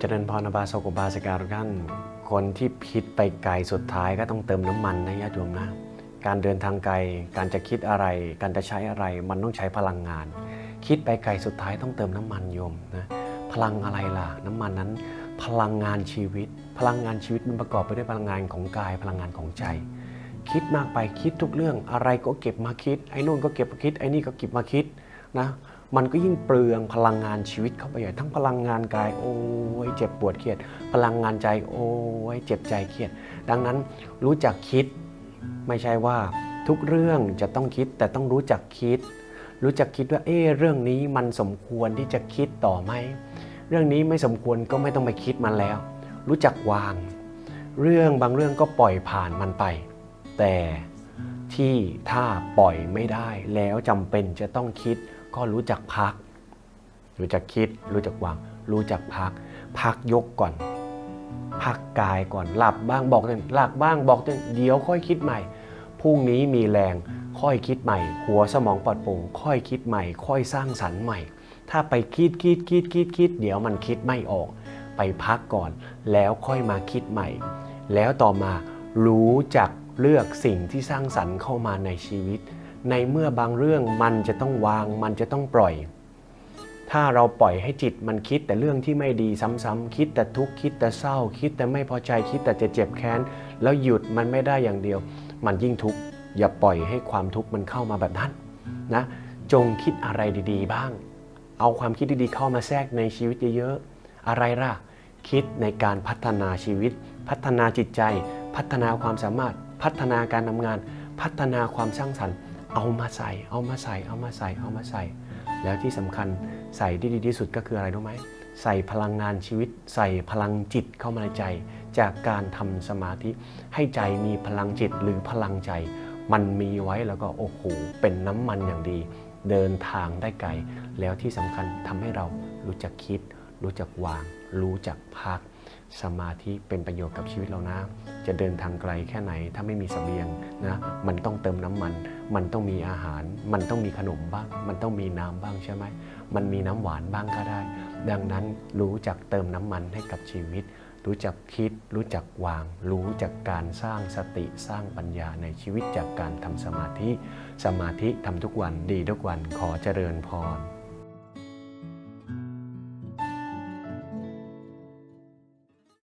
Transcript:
เจริญพรนบาสกบาสการทุกท่านคนที่คิดไปไกลสุดท้ายก็ต้องเติมน้ำมันนะญาติโยมนะการเดินทางไกลการจะคิดอะไร การจะใช้อะไรมันต้องใช้พลังงาน คิดไปไกลสุดท้ายต้องเติมน้ำมันโยมนะพลังอะไรล่ะ น้ำมันนั้น พลังงานชีวิต พลังงานชีวิตมันประกอบไปด้วยพลังงานของกายพลังงานของใจ คิดมากไปคิดทุกเรื่องอะไรก็เก็บมาคิด ไอ้นู่นก็เก็บมาคิดไอ้นี่ก็เก็บมาคิดนะ มันก็ยิ่งเปลืองพลังงานชีวิตเข้าไปใหญ่ทั้งพลังงานกายโอ้ยเจ็บปวดเครียด พลังงานใจโอ้ยเจ็บใจเครียด ดังนั้นรู้จักคิดไม่ใช่ว่าทุกเรื่องจะต้องคิดแต่ต้องรู้จักคิด รู้จักคิดว่าเอ๊เรื่องนี้มันสมควรที่จะคิดต่อไหมเรื่องนี้ไม่สมควรก็ไม่ต้องไปคิดมันแล้ว รู้จักวาง เรื่องบางเรื่องก็ปล่อยผ่านมันไป แต่ ที่ถ้าปล่อยไม่ได้ แล้วจำเป็นจะต้องคิดก็รู้จักพัก รู้จักคิด รู้จักวาง รู้จักพัก พักยกก่อน พักกายก่อนหลับบ้างบอกตัวเองหลับบ้างบอกตัวเองเดี๋ยวค่อยคิดใหม่พรุ่งนี้มีแรงค่อยคิดใหม่ หัวสมองปลอดโปร่งค่อยคิดใหม่ ค่อยสร้างสรรค์ใหม่ ถ้าไปคิดคิดคิดคิดคิดเดี๋ยวมันคิดไม่ออก ไปพักก่อน แล้วค่อยมาคิดใหม่ แล้วต่อมารู้จัก เลือกสิ่งที่สร้างสรรค์เข้ามาในชีวิต ในเมื่อบางเรื่องมันจะต้องวาง มันจะต้องปล่อย ถ้าเราปล่อยให้จิตมันคิดแต่เรื่องที่ไม่ดีซ้ำๆคิดแต่ทุกข์คิดแต่เศร้า คิดแต่ไม่พอใจคิดแต่จะเจ็บแค้น แล้วหยุดมันไม่ได้อย่างเดียว มันยิ่งทุกข์อย่าปล่อยให้ความทุกข์มันเข้ามาแบบนั้นนะจงคิดอะไรดีๆ บ้าง เอาความคิดดีๆ เข้ามาแทรกในชีวิตเยอะๆ อะไรล่ะ คิดในการพัฒนาชีวิต พัฒนาจิตใจ พัฒนาความสามารถ พัฒนาการทำงาน พัฒนาความสร้างสรรค์ เอามาใส่ เอามาใส่ เอามาใส่ เอามาใส่ แล้วที่สำคัญใส่ที่ดีที่สุดก็คืออะไรรู้ไหมใส่พลังงานชีวิต ใส่พลังจิตเข้ามาในใจ จากการทำสมาธิ ให้ใจมีพลังจิตหรือพลังใจ มันมีไว้แล้วก็โอ้โหเป็นน้ำมันอย่างดี เดินทางได้ไกล แล้วที่สำคัญทำให้เรารู้จักคิด รู้จักวาง รู้จักพัก สมาธิเป็นประโยชน์กับชีวิตเรานะ จะเดินทางไกลแค่ไหนถ้าไม่มีสเสบียงนะมันต้องเติมน้ำมัน มันต้องมีอาหาร มันต้องมีขนมบ้าง มันต้องมีน้ำบ้างใช่ไหมมันมีน้ำหวานบ้างก็ได้ ดังนั้นรู้จักเติมน้ำมันให้กับชีวิต รู้จักคิด รู้จักวาง รู้จักการสร้างสติสร้างปัญญาในชีวิตจากการทำสมาธิ สมาธิทำทุกวันดีทุกวันขอเจริญพร